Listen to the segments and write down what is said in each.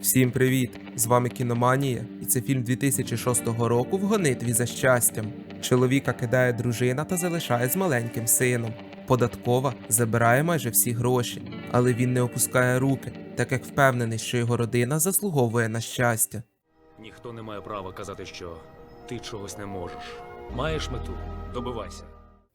Всім привіт! З вами Кіноманія, і це фільм 2006 року в гонитві за щастям. Чоловіка кидає дружина та залишає з маленьким сином. Податкова забирає майже всі гроші, але він не опускає руки, так як впевнений, що його родина заслуговує на щастя. Ніхто не має права казати, що ти чогось не можеш. Маєш мету, добивайся.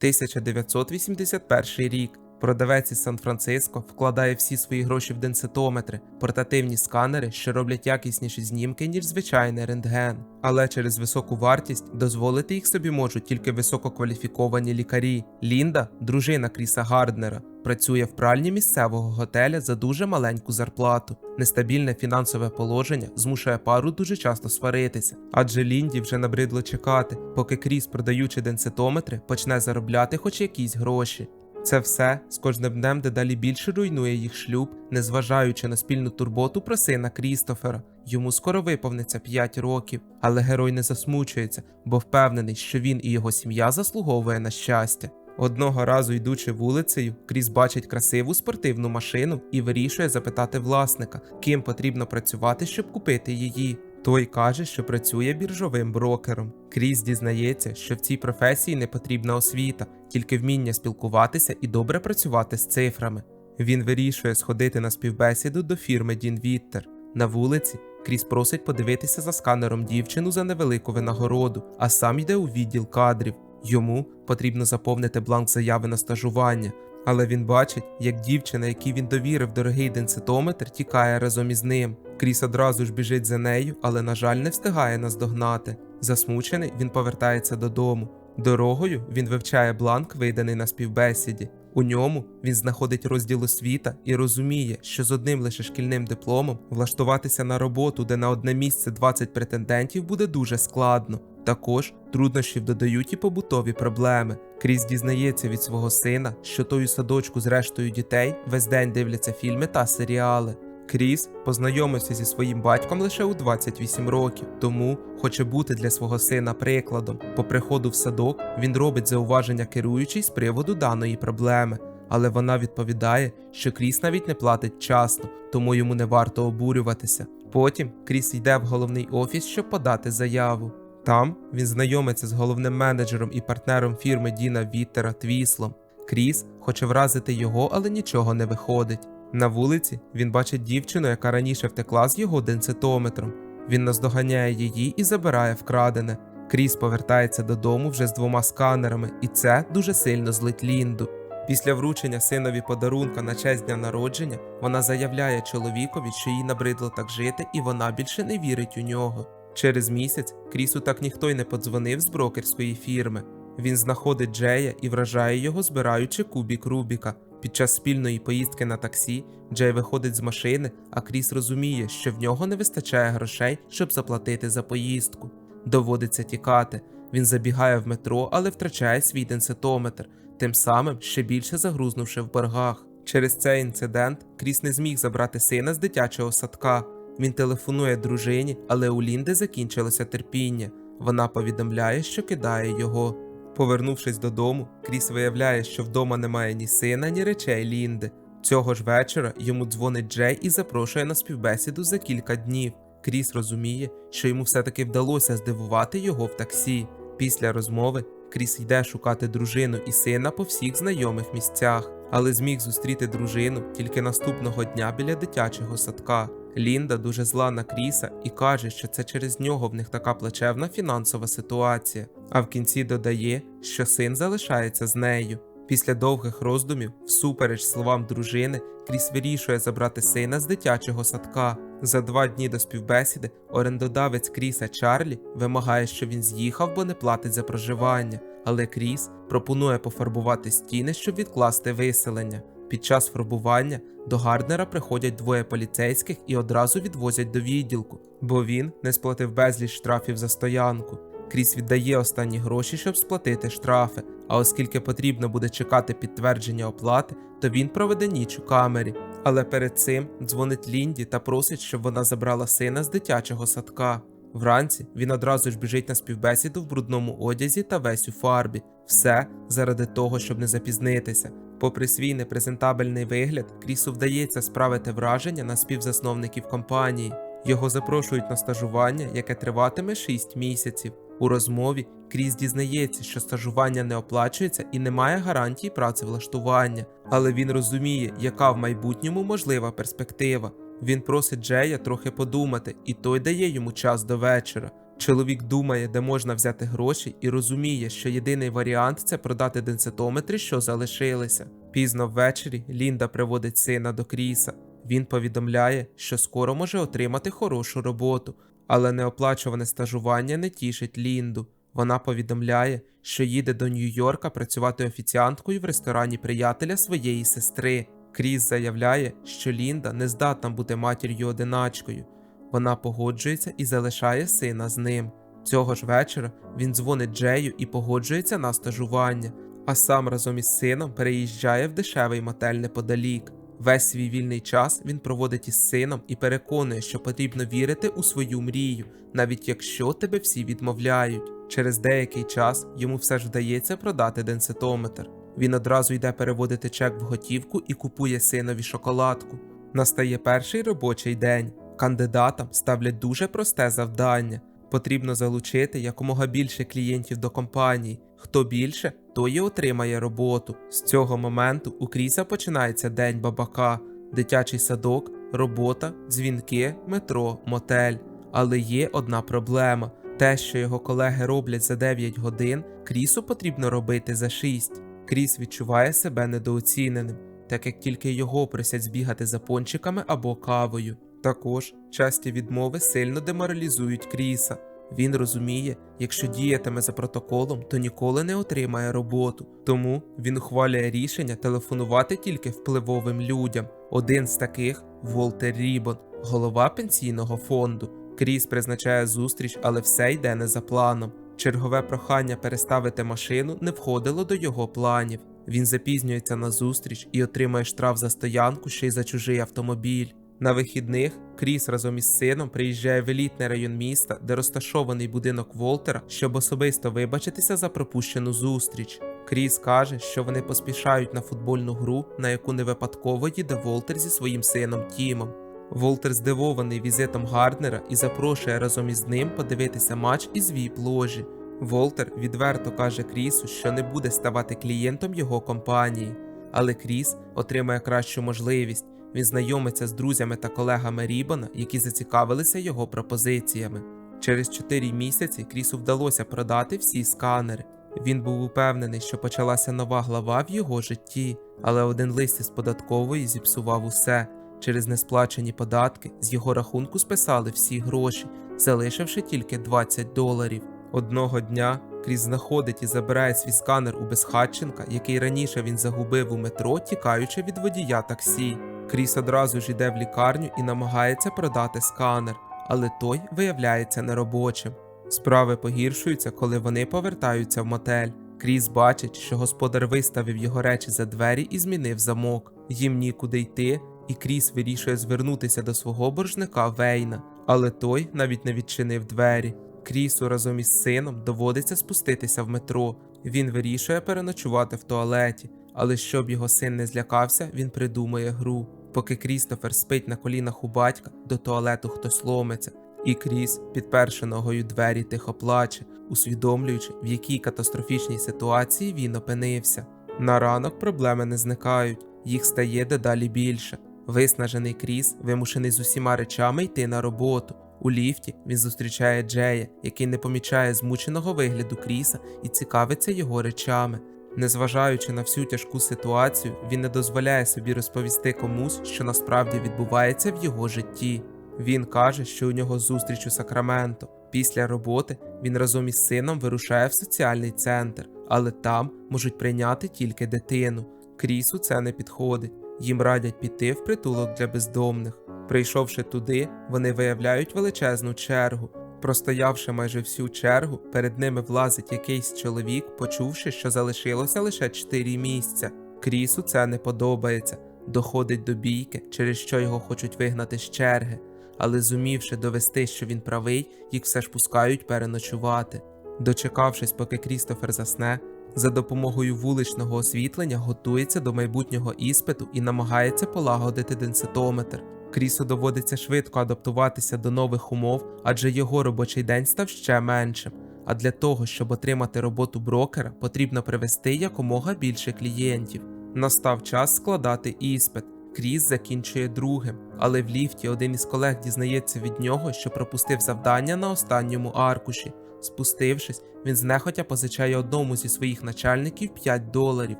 1981 рік. Продавець із Сан-Франциско вкладає всі свої гроші в денситометри, портативні сканери, що роблять якісніші знімки, ніж звичайний рентген. Але через високу вартість дозволити їх собі можуть тільки висококваліфіковані лікарі. Лінда, дружина Кріса Гарднера, працює в пральні місцевого готеля за дуже маленьку зарплату. Нестабільне фінансове положення змушує пару дуже часто сваритися, адже Лінді вже набридло чекати, поки Кріс, продаючи денситометри, почне заробляти хоч якісь гроші. Це все з кожним днем дедалі більше руйнує їх шлюб, незважаючи на спільну турботу про сина Крістофера. Йому скоро виповниться 5 років, але герой не засмучується, бо впевнений, що він і його сім'я заслуговує на щастя. Одного разу, йдучи вулицею, Кріс бачить красиву спортивну машину і вирішує запитати власника, ким потрібно працювати, щоб купити її. Той каже, що працює біржовим брокером. Кріс дізнається, що в цій професії не потрібна освіта, тільки вміння спілкуватися і добре працювати з цифрами. Він вирішує сходити на співбесіду до фірми Дін Віттер. На вулиці Кріс просить подивитися за сканером дівчину за невелику винагороду, а сам йде у відділ кадрів. Йому потрібно заповнити бланк заяви на стажування, але він бачить, як дівчина, якій він довірив дорогий денситометр, тікає разом із ним. Кріс одразу ж біжить за нею, але, на жаль, не встигає наздогнати. Засмучений, він повертається додому. Дорогою він вивчає бланк, виданий на співбесіді. У ньому він знаходить розділ освіта і розуміє, що з одним лише шкільним дипломом влаштуватися на роботу, де на одне місце 20 претендентів, буде дуже складно. Також труднощів додають і побутові проблеми. Кріс дізнається від свого сина, що той у садочку з рештою дітей весь день дивляться фільми та серіали. Кріс познайомився зі своїм батьком лише у 28 років, тому хоче бути для свого сина прикладом. По приходу в садок він робить зауваження керуючій з приводу даної проблеми, але вона відповідає, що Кріс навіть не платить часто, тому йому не варто обурюватися. Потім Кріс йде в головний офіс, щоб подати заяву. Там він знайомиться з головним менеджером і партнером фірми Діна Віттера Твіслом. Кріс хоче вразити його, але нічого не виходить. На вулиці він бачить дівчину, яка раніше втекла з його денситометром. Він наздоганяє її і забирає вкрадене. Кріс повертається додому вже з двома сканерами, і це дуже сильно злить Лінду. Після вручення синові подарунка на честь дня народження вона заявляє чоловікові, що їй набридло так жити, і вона більше не вірить у нього. Через місяць Крісу так ніхто й не подзвонив з брокерської фірми. Він знаходить Джея і вражає його, збираючи кубік Рубіка. Під час спільної поїздки на таксі Джей виходить з машини, а Кріс розуміє, що в нього не вистачає грошей, щоб заплатити за поїздку. Доводиться тікати. Він забігає в метро, але втрачає свій денситометр, тим самим ще більше загрузнувши в боргах. Через цей інцидент Кріс не зміг забрати сина з дитячого садка. Він телефонує дружині, але у Лінди закінчилося терпіння. Вона повідомляє, що кидає його. Повернувшись додому, Кріс виявляє, що вдома немає ні сина, ні речей Лінди. Цього ж вечора йому дзвонить Джей і запрошує на співбесіду за кілька днів. Кріс розуміє, що йому все-таки вдалося здивувати його в таксі. Після розмови Кріс йде шукати дружину і сина по всіх знайомих місцях, але зміг зустріти дружину тільки наступного дня біля дитячого садка. Лінда дуже зла на Кріса і каже, що це через нього в них така плачевна фінансова ситуація. А в кінці додає, що син залишається з нею. Після довгих роздумів, всупереч словам дружини, Кріс вирішує забрати сина з дитячого садка. За два дні до співбесіди орендодавець Кріса Чарлі вимагає, що він з'їхав, бо не платить за проживання. Але Кріс пропонує пофарбувати стіни, щоб відкласти виселення. Під час фарбування до Гарднера приходять двоє поліцейських і одразу відвозять до відділку, бо він не сплатив безліч штрафів за стоянку. Кріс віддає останні гроші, щоб сплатити штрафи. А оскільки потрібно буде чекати підтвердження оплати, то він проведе ніч у камері. Але перед цим дзвонить Лінді та просить, щоб вона забрала сина з дитячого садка. Вранці він одразу ж біжить на співбесіду в брудному одязі та весь у фарбі. Все заради того, щоб не запізнитися. Попри свій непрезентабельний вигляд, Крісу вдається справити враження на співзасновників компанії. Його запрошують на стажування, яке триватиме 6 місяців. У розмові Кріс дізнається, що стажування не оплачується і немає гарантій працевлаштування, але він розуміє, яка в майбутньому можлива перспектива. Він просить Джея трохи подумати, і той дає йому час до вечора. Чоловік думає, де можна взяти гроші, і розуміє, що єдиний варіант це продати денситометри, що залишилися. Пізно ввечері Лінда приводить сина до Кріса. Він повідомляє, що скоро може отримати хорошу роботу, але неоплачуване стажування не тішить Лінду. Вона повідомляє, що їде до Нью-Йорка працювати офіціанткою в ресторані приятеля своєї сестри. Кріс заявляє, що Лінда не здатна бути матір'ю одиначкою. Вона погоджується і залишає сина з ним. Цього ж вечора він дзвонить Джею і погоджується на стажування, а сам разом із сином переїжджає в дешевий мотель неподалік. Весь свій вільний час він проводить із сином і переконує, що потрібно вірити у свою мрію, навіть якщо тебе всі відмовляють. Через деякий час йому все ж вдається продати денситометр. Він одразу йде переводити чек в готівку і купує синові шоколадку. Настає перший робочий день. Кандидатам ставлять дуже просте завдання. Потрібно залучити якомога більше клієнтів до компанії. Хто більше, той і отримає роботу. З цього моменту у Кріса починається день бабака, дитячий садок, робота, дзвінки, метро, мотель. Але є одна проблема: те, що його колеги роблять за 9 годин, Крісу потрібно робити за 6. Кріс відчуває себе недооціненим, так як тільки його просять збігати за пончиками або кавою. Також часті відмови сильно деморалізують Кріса. Він розуміє, якщо діятиме за протоколом, то ніколи не отримає роботу. Тому він ухвалює рішення телефонувати тільки впливовим людям. Один з таких Волтер Рібон, голова пенсійного фонду. Кріс призначає зустріч, але все йде не за планом. Чергове прохання переставити машину не входило до його планів. Він запізнюється на зустріч і отримає штраф за стоянку ще й за чужий автомобіль. На вихідних Кріс разом із сином приїжджає в елітний район міста, де розташований будинок Волтера, щоб особисто вибачитися за пропущену зустріч. Кріс каже, що вони поспішають на футбольну гру, на яку не випадково їде Волтер зі своїм сином Тімом. Волтер здивований візитом Гарднера і запрошує разом із ним подивитися матч із віп ложі. Волтер відверто каже Крісу, що не буде ставати клієнтом його компанії, але Кріс отримає кращу можливість. Він знайомиться з друзями та колегами Рібана, які зацікавилися його пропозиціями. Через 4 місяці Крісу вдалося продати всі сканери. Він був упевнений, що почалася нова глава в його житті, але один лист із податкової зіпсував усе. Через несплачені податки з його рахунку списали всі гроші, залишивши тільки 20 доларів. Одного дня Кріс знаходить і забирає свій сканер у безхатченка, який раніше він загубив у метро, тікаючи від водія таксі. Кріс одразу ж йде в лікарню і намагається продати сканер, але той виявляється неробочим. Справи погіршуються, коли вони повертаються в мотель. Кріс бачить, що господар виставив його речі за двері і змінив замок. Їм нікуди йти, і Кріс вирішує звернутися до свого боржника Вейна, але той навіть не відчинив двері. Крісу разом із сином доводиться спуститися в метро. Він вирішує переночувати в туалеті, але щоб його син не злякався, він придумує гру. Поки Крістофер спить на колінах у батька, до туалету хтось ломиться, і Кріс, підперши ногою двері, тихо плаче, усвідомлюючи, в якій катастрофічній ситуації він опинився. На ранок проблеми не зникають, їх стає дедалі більше. Виснажений Кріс вимушений з усіма речами йти на роботу. У ліфті він зустрічає Джея, який не помічає змученого вигляду Кріса і цікавиться його речами. Незважаючи на всю тяжку ситуацію, він не дозволяє собі розповісти комусь, що насправді відбувається в його житті. Він каже, що у нього зустріч у Сакраменто. Після роботи він разом із сином вирушає в соціальний центр, але там можуть прийняти тільки дитину. Крісу це не підходить. Їм радять піти в притулок для бездомних. Прийшовши туди, вони виявляють величезну чергу. Простоявши майже всю чергу, перед ними влазить якийсь чоловік, почувши, що залишилося лише 4 місця. Крісу це не подобається, доходить до бійки, через що його хочуть вигнати з черги, але зумівши довести, що він правий, їх все ж пускають переночувати. Дочекавшись, поки Крістофер засне, за допомогою вуличного освітлення готується до майбутнього іспиту і намагається полагодити денситометр. Крісу доводиться швидко адаптуватися до нових умов, адже його робочий день став ще меншим. А для того, щоб отримати роботу брокера, потрібно привести якомога більше клієнтів. Настав час складати іспит. Кріс закінчує другим, але в ліфті один із колег дізнається від нього, що пропустив завдання на останньому аркуші. Спустившись, він знехотя позичає одному зі своїх начальників 5 доларів,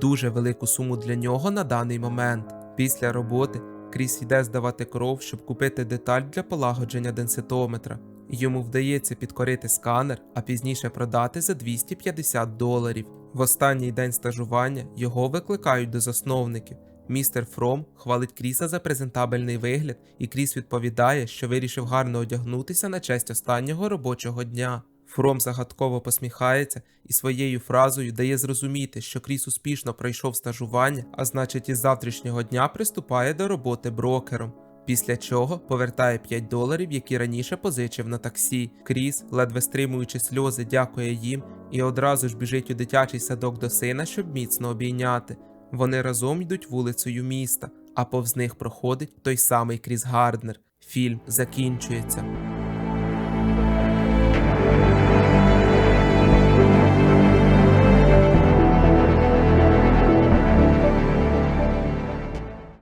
дуже велику суму для нього на даний момент. Після роботи Кріс йде здавати кров, щоб купити деталь для полагодження денситометра. Йому вдається підкорити сканер, а пізніше продати за 250 доларів. В останній день стажування його викликають до засновників. Містер Фром хвалить Кріса за презентабельний вигляд, і Кріс відповідає, що вирішив гарно одягнутися на честь останнього робочого дня. Фром загадково посміхається і своєю фразою дає зрозуміти, що Кріс успішно пройшов стажування, а значить, із завтрашнього дня приступає до роботи брокером. Після чого повертає 5 доларів, які раніше позичив на таксі. Кріс, ледве стримуючи сльози, дякує їм і одразу ж біжить у дитячий садок до сина, щоб міцно обійняти. Вони разом йдуть вулицею міста, а повз них проходить той самий Кріс Гарднер. Фільм закінчується.